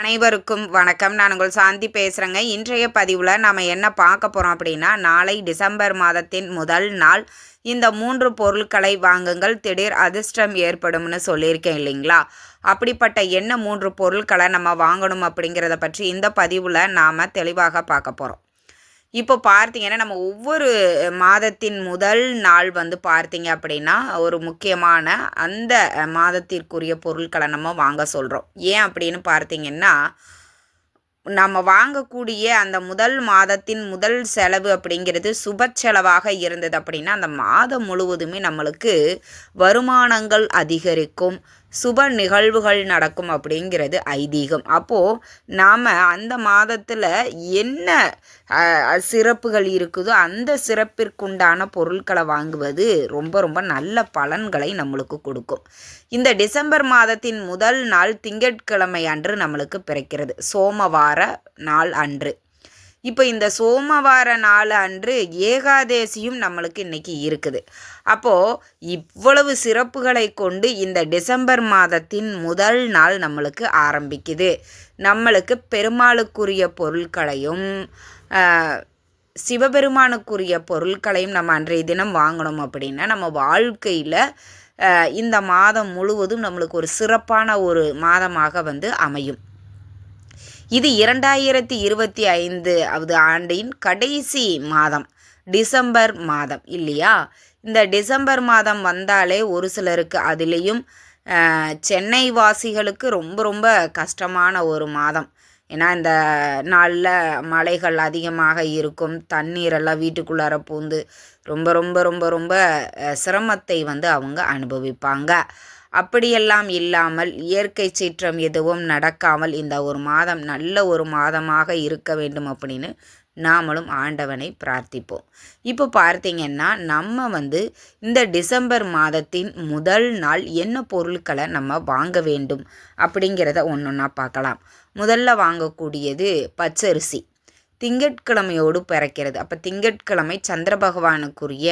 அனைவருக்கும் வணக்கம். நான் உங்கள் சாந்தி பேசுகிறேங்க இன்றைய பதிவில் நம்ம என்ன பார்க்க போகிறோம் அப்படின்னா நாளை டிசம்பர் மாதத்தின் முதல் நாள் இந்த மூன்று பொருட்களை வாங்குங்கள். திடீர் அதிர்ஷ்டம் ஏற்படும்னு சொல்லியிருக்கேன் இல்லைங்களா? அப்படிப்பட்ட என்ன மூன்று பொருட்களை நம்ம வாங்கணும் அப்படிங்கிறத பற்றி இந்த பதிவில் நாம் தெளிவாக பார்க்க போகிறோம் இப்போ பார்த்தீங்கன்னா நம்ம ஒவ்வொரு மாதத்தின் முதல் நாள் வந்து பார்த்தீங்க அப்படின்னா ஒரு முக்கியமான அந்த மாதத்திற்குரிய பொருட்களை நம்ம வாங்க சொல்கிறோம் ஏன் அப்படின்னு பார்த்தீங்கன்னா நம்ம வாங்கக்கூடிய அந்த முதல் மாதத்தின் முதல் செலவு அப்படிங்கிறது சுப செலவாக இருந்தது அப்படின்னா அந்த மாதம் முழுவதுமே நம்மளுக்கு வருமானங்கள் அதிகரிக்கும். சுப நிகழ்வுகள் நடக்கும் அப்படிங்கிறது ஐதீகம். அப்போது நாம் அந்த மாதத்தில் என்ன சிறப்புகள் இருக்குதோ அந்த சிறப்பிற்குண்டான பொருட்களை வாங்குவது ரொம்ப ரொம்ப நல்ல பலன்களை நம்மளுக்கு கொடுக்கும். இந்த டிசம்பர் மாதத்தின் முதல் நாள் திங்கட்கிழமை அன்று நம்மளுக்கு பிறக்கிறது. சோமவார நாள் அன்று. இப்போ இந்த சோமவார நாள் அன்று ஏகாதேசியும் நம்மளுக்கு இன்னைக்கு இருக்குது. அப்போது இவ்வளவு சிறப்புகளை கொண்டு இந்த டிசம்பர் மாதத்தின் முதல் நாள் நம்மளுக்கு ஆரம்பிக்குது. நம்மளுக்கு பெருமாளுக்குரிய பொருட்களையும் சிவபெருமானுக்குரிய பொருட்களையும் நம்ம அன்றைய தினம் வாங்கணும் அப்படின்னா நம்ம வாழ்க்கையில் இந்த மாதம் முழுவதும் நம்மளுக்கு ஒரு சிறப்பான ஒரு மாதமாக வந்து அமையும். இது இரண்டாயிரத்தி இருபத்தி ஐந்து அவது ஆண்டின் கடைசி மாதம் டிசம்பர் மாதம் இல்லையா? இந்த டிசம்பர் மாதம் வந்தாலே ஒரு சிலருக்கு அதுலேயும் சென்னை வாசிகளுக்கு ரொம்ப ரொம்ப கஷ்டமான ஒரு மாதம். ஏன்னா இந்த நாளில் மழைகள் அதிகமாக இருக்கும் தண்ணீரெல்லாம் வீட்டுக்குள்ளார பூந்து ரொம்ப ரொம்ப ரொம்ப ரொம்ப சிரமத்தை வந்து அவங்க அனுபவிப்பாங்க. அப்படியெல்லாம் இல்லாமல் இயற்கை சீற்றம் எதுவும் நடக்காமல் இந்த ஒரு மாதம் நல்ல ஒரு மாதமாக இருக்க வேண்டும் அப்படின்னு நாமளும் ஆண்டவனை பிரார்த்திப்போம். இப்போ பார்த்தீங்கன்னா நம்ம வந்து இந்த டிசம்பர் மாதத்தின் முதல் நாள் என்ன பொருட்களை நம்ம வாங்க வேண்டும் அப்படிங்கிறத ஒன்று ஒன்றா பார்க்கலாம். முதல்ல வாங்கக்கூடியது பச்சரிசி. திங்கட்கிழமையோடு பிறக்கிறது. அப்போ திங்கட்கிழமை சந்திர பகவானுக்குரிய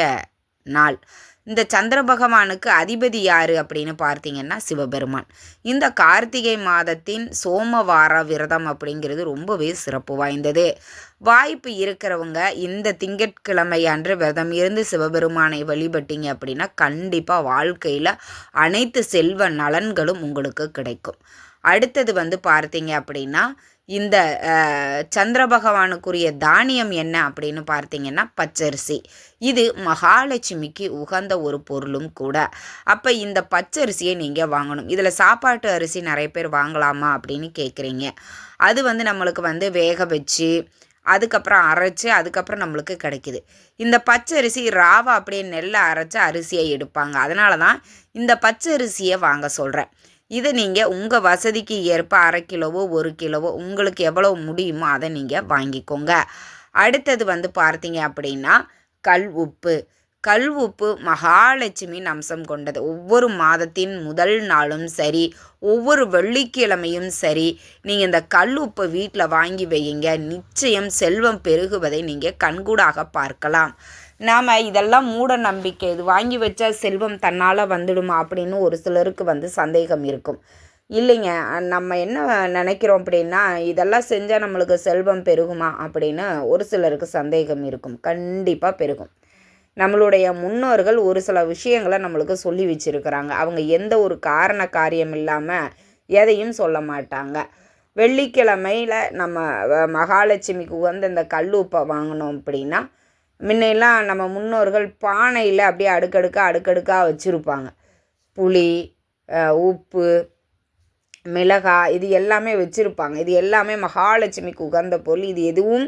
நாள். இந்த சந்திர பகவானுக்கு அதிபதி யார் அப்படின்னு பார்த்தீங்கன்னா சிவபெருமான். இந்த கார்த்திகை மாதத்தின் சோமவார விரதம் அப்படிங்கிறது ரொம்பவே சிறப்பு வாய்ந்தது. வாய்ப்பு இருக்கிறவங்க இந்த திங்கட்கிழமை அன்று விரதம் இருந்து சிவபெருமானை வழிபட்டீங்க அப்படின்னா கண்டிப்பாக வாழ்க்கையில் அனைத்து செல்வ நலன்களும் உங்களுக்கு கிடைக்கும். அடுத்தது வந்து பார்த்தீங்க அப்படின்னா இந்த சந்திர பகவானுக்குரிய தானியம் என்ன அப்படின்னு பார்த்தீங்கன்னா பச்சரிசி. இது மகாலட்சுமிக்கு உகந்த ஒரு பொருளும் கூட. அப்போ இந்த பச்சரிசியை நீங்கள் வாங்கணும். இதில் சாப்பாட்டு அரிசி நிறைய பேர் வாங்கலாமா அப்படின்னு கேட்குறீங்க அது வந்து நம்மளுக்கு வந்து வேக வச்சு அதுக்கப்புறம் அரைச்சி அதுக்கப்புறம் நம்மளுக்கு கிடைக்குது. இந்த பச்சரிசி ராவா அப்படியே நெல்லை அரைச்சி அரிசியை எடுப்பாங்க. அதனால தான் இந்த பச்சரிசியை வாங்க சொல்கிறேன் இதை நீங்கள் உங்கள் வசதிக்கு ஏற்ப அரை கிலோவோ ஒரு கிலோவோ உங்களுக்கு எவ்வளோ முடியுமோ அதை நீங்கள் வாங்கிக்கோங்க. அடுத்தது வந்து பார்த்தீங்க அப்படின்னா கல் உப்பு. கல் உப்பு மகாலட்சுமியின் அம்சம் கொண்டது. ஒவ்வொரு மாதத்தின் முதல் நாளும் சரி ஒவ்வொரு வெள்ளிக்கிழமையும் சரி நீங்கள் இந்த கல் உப்பை வீட்டில் வாங்கி வையுங்க. நிச்சயம் செல்வம் பெருகுவதை நீங்கள் கண்கூடாக பார்க்கலாம். நாம் இதெல்லாம் மூட நம்பிக்கை. இது வாங்கி வச்சா செல்வம் தன்னால் வந்துடுமா அப்படின்னு ஒரு சிலருக்கு வந்து சந்தேகம் இருக்கும். இல்லைங்க நம்ம என்ன நினைக்கிறோம் அப்படின்னா இதெல்லாம் செஞ்சால் நம்மளுக்கு செல்வம் பெருகுமா அப்படின்னு ஒரு சிலருக்கு சந்தேகம் இருக்கும். கண்டிப்பாக பெருகும். நம்மளுடைய முன்னோர்கள் ஒரு சில விஷயங்களை நம்மளுக்கு சொல்லி வச்சிருக்கிறாங்க. அவங்க எந்த ஒரு காரண காரியம் இல்லாமல் எதையும் சொல்ல மாட்டாங்க. வெள்ளிக்கிழமையில் நம்ம மகாலட்சுமிக்கு உகந்த இந்த கல் உப்பை வாங்கினோம் அப்படின்னா முன்னையெல்லாம் நம்ம முன்னோர்கள் பானையில் அப்படியே அடுக்கடுக்காக அடுக்கடுக்காக வச்சுருப்பாங்க. புளி உப்பு மிளகாய் இது எல்லாமே வச்சுருப்பாங்க. இது எல்லாமே மகாலட்சுமிக்கு உகந்த பொருள். இது எதுவும்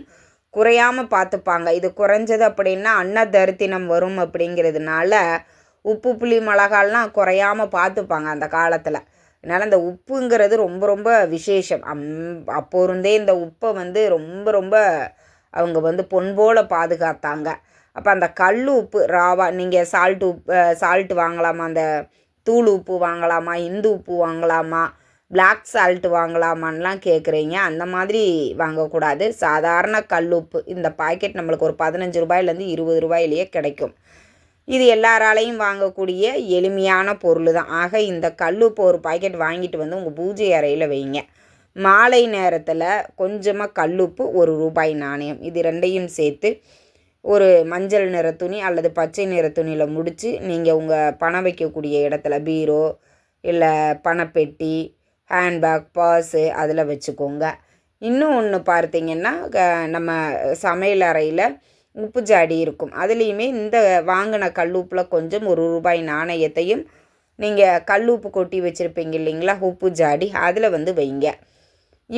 குறையாமல் பார்த்துப்பாங்க. இது குறைஞ்சது அப்படின்னா அன்னதரித்தினம் வரும் அப்படிங்கிறதுனால உப்பு புளி மிளகாலாம் குறையாமல் பார்த்துப்பாங்க அந்த காலத்தில். அதனால் இந்த உப்புங்கிறது ரொம்ப ரொம்ப விசேஷம். அம் அப்போ இருந்தே இந்த உப்பை வந்து ரொம்ப ரொம்ப அவங்க வந்து பொன் போல் பாதுகாத்தாங்க. அப்போ அந்த கல் உப்பு ராவா நீங்கள் சால்ட் உப்பு சால்ட் வாங்கலாமா? அந்த தூள் உப்பு வாங்கலாமா? இந்து உப்பு வாங்கலாமா? பிளாக் சால்ட் வாங்கலாமான்லாம் கேட்குறீங்க அந்த மாதிரி வாங்கக்கூடாது. சாதாரண கல் உப்பு இந்த பாக்கெட் நம்மளுக்கு ஒரு பதினஞ்சு ரூபாயிலேருந்து இருபது ரூபாயிலேயே கிடைக்கும். இது எல்லாராலையும் வாங்கக்கூடிய எளிமையான பொருள் தான். ஆக இந்த கல் உப்பு ஒரு பாக்கெட் வாங்கிட்டு வந்து உங்கள் பூஜை அறையில் வைங்க. மாலை நேரத்தில் கொஞ்சமாக கல்லுப்பு ஒரு ரூபாய் நாணயம். இது ரெண்டையும் சேர்த்து ஒரு மஞ்சள் நிற துணி அல்லது பச்சை நிற துணியில் முடித்து நீங்கள் உங்கள் பணம் வைக்கக்கூடிய இடத்துல பீரோ இல்லை பணப்பெட்டி ஹேண்ட்பேக் பர்ஸு அதில் வச்சுக்கோங்க. இன்னும் ஒன்று பார்த்தீங்கன்னா நம்ம சமையல் அறையில் உப்பு ஜாடி இருக்கும். அதுலேயுமே இந்த வாங்கின கல்லுப்பில் கொஞ்சம் ஒரு ரூபாய் நாணயத்தையும் நீங்கள் கல்லுப்பு கொட்டி வச்சுருப்பீங்க இல்லைங்களா? உப்பு ஜாடி அதில் வந்து வைங்க.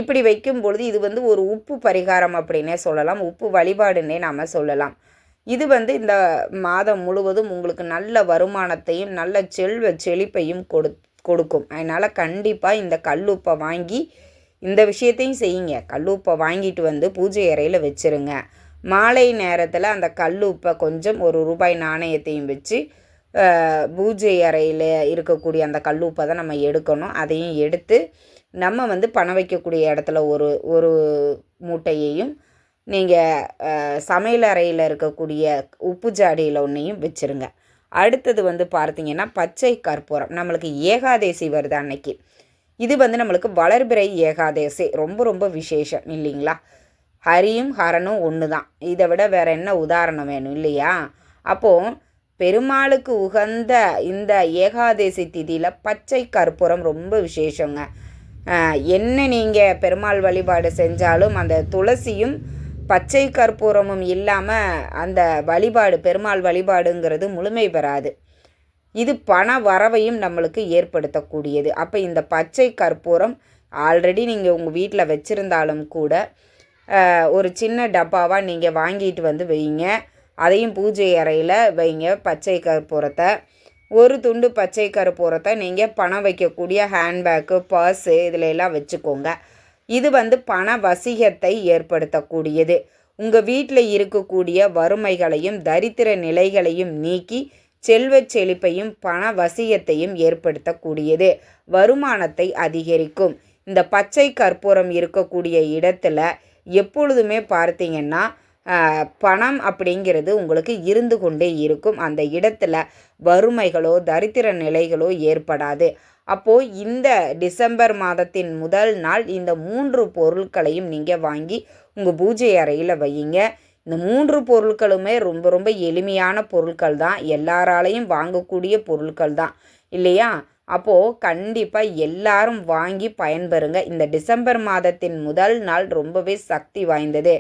இப்படி வைக்கும் பொழுது இது வந்து ஒரு உப்பு பரிகாரம் அப்படின்னே சொல்லலாம். உப்பு வழிபாடுன்னே நாம் சொல்லலாம். இது வந்து இந்த மாதம் முழுவதும் உங்களுக்கு நல்ல வருமானத்தையும் நல்ல செல்வ செழிப்பையும் கொடு கொடுக்கும். அதனால் கண்டிப்பாக இந்த கல்லுப்பை வாங்கி இந்த விஷயத்தையும் செய்யுங்க. கல்லுப்பை வாங்கிட்டு வந்து பூஜை அறையில் வச்சுருங்க. மாலை நேரத்தில் அந்த கல்லுப்பை கொஞ்சம் ஒரு ரூபாய் நாணயத்தையும் வச்சு பூஜை அறையில் இருக்கக்கூடிய அந்த கல்லுப்பை தான் நம்ம எடுக்கணும். அதையும் எடுத்து நம்ம வந்து பணம் வைக்கக்கூடிய இடத்துல ஒரு ஒரு மூட்டையையும் நீங்கள் சமையல் அறையில் இருக்கக்கூடிய உப்பு ஜாடியில் ஒன்றையும் வச்சுருங்க. அடுத்தது வந்து பார்த்தீங்கன்னா பச்சை கற்பூரம். நம்மளுக்கு ஏகாதேசி வருது அன்னைக்கு. இது வந்து நம்மளுக்கு வளர்பிறை ஏகாதேசி. ரொம்ப ரொம்ப விசேஷம் இல்லைங்களா? ஹரியும் ஹரனும் ஒன்று தான் இதை விட வேறு என்ன உதாரணம் வேணும் இல்லையா? அப்போது பெருமாளுக்கு உகந்த இந்த ஏகாதேசி திதியில் பச்சை கற்பூரம் ரொம்ப விசேஷங்க. என்ன நீங்கள் பெருமாள் வழிபாடு செஞ்சாலும் அந்த துளசியும் பச்சை கற்பூரமும் இல்லாமல் அந்த வழிபாடு பெருமாள் வழிபாடுங்கிறது முழுமை பெறாது. இது பண வரவையும் நம்மளுக்கு ஏற்படுத்தக்கூடியது. அப்போ இந்த பச்சை கற்பூரம் ஆல்ரெடி நீங்கள் உங்கள் வீட்டில் வச்சுருந்தாலும் கூட ஒரு சின்ன டப்பாவாக நீங்கள் வாங்கிட்டு வந்து வைங்க. அதையும் பூஜை அறையில் வைங்க பச்சை கற்பூரத்தை. ஒரு துண்டு பச்சை கருப்பூரத்தை நீங்கள் பணம் வைக்கக்கூடிய ஹேண்ட்பேக்கு பர்ஸு இதில் எல்லாம் வச்சுக்கோங்க. இது வந்து பண வசிகத்தை ஏற்படுத்தக்கூடியது. உங்கள் வீட்டில் இருக்கக்கூடிய வறுமைகளையும் தரித்திர நிலைகளையும் நீக்கி செல்வச் செழிப்பையும் பண வசியத்தையும் ஏற்படுத்தக்கூடியது. வருமானத்தை அதிகரிக்கும். இந்த பச்சை கற்பூரம் இருக்கக்கூடிய இடத்துல எப்பொழுதுமே பார்த்தீங்கன்னா பணம் அப்படிங்கிறது உங்களுக்கு இருந்து கொண்டே இருக்கும். அந்த இடத்துல வறுமைகளோ தரித்திர நிலைகளோ ஏற்படாது. அப்போது இந்த டிசம்பர் மாதத்தின் முதல் நாள் இந்த மூன்று பொருட்களையும் நீங்கள் வாங்கி உங்கள் பூஜை அறையில் வையுங்க. இந்த மூன்று பொருட்களுமே ரொம்ப ரொம்ப எளிமையான பொருட்கள் தான். எல்லாராலையும் வாங்கக்கூடிய பொருட்கள் தான். இல்லையா? அப்போது கண்டிப்பாக எல்லாரும் வாங்கி பயன்பெறுங்க. இந்த டிசம்பர் மாதத்தின் முதல் நாள் ரொம்பவே சக்தி வாய்ந்தது.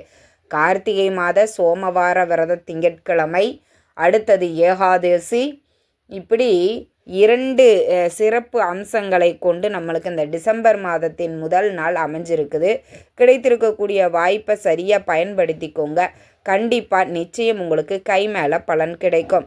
கார்த்திகை மாத சோமவார விரத திங்கட்கிழமை அடுத்தது ஏகாதசி. இப்படி இரண்டு சிறப்பு அம்சங்களை கொண்டு நம்மளுக்கு இந்த டிசம்பர் மாதத்தின் முதல் நாள் அமைஞ்சிருக்குது. கிடைத்திருக்கக்கூடிய வாய்ப்பை சரியாக பயன்படுத்திக்கோங்க. கண்டிப்பாக நிச்சயம் உங்களுக்கு கை மேலே பலன் கிடைக்கும்.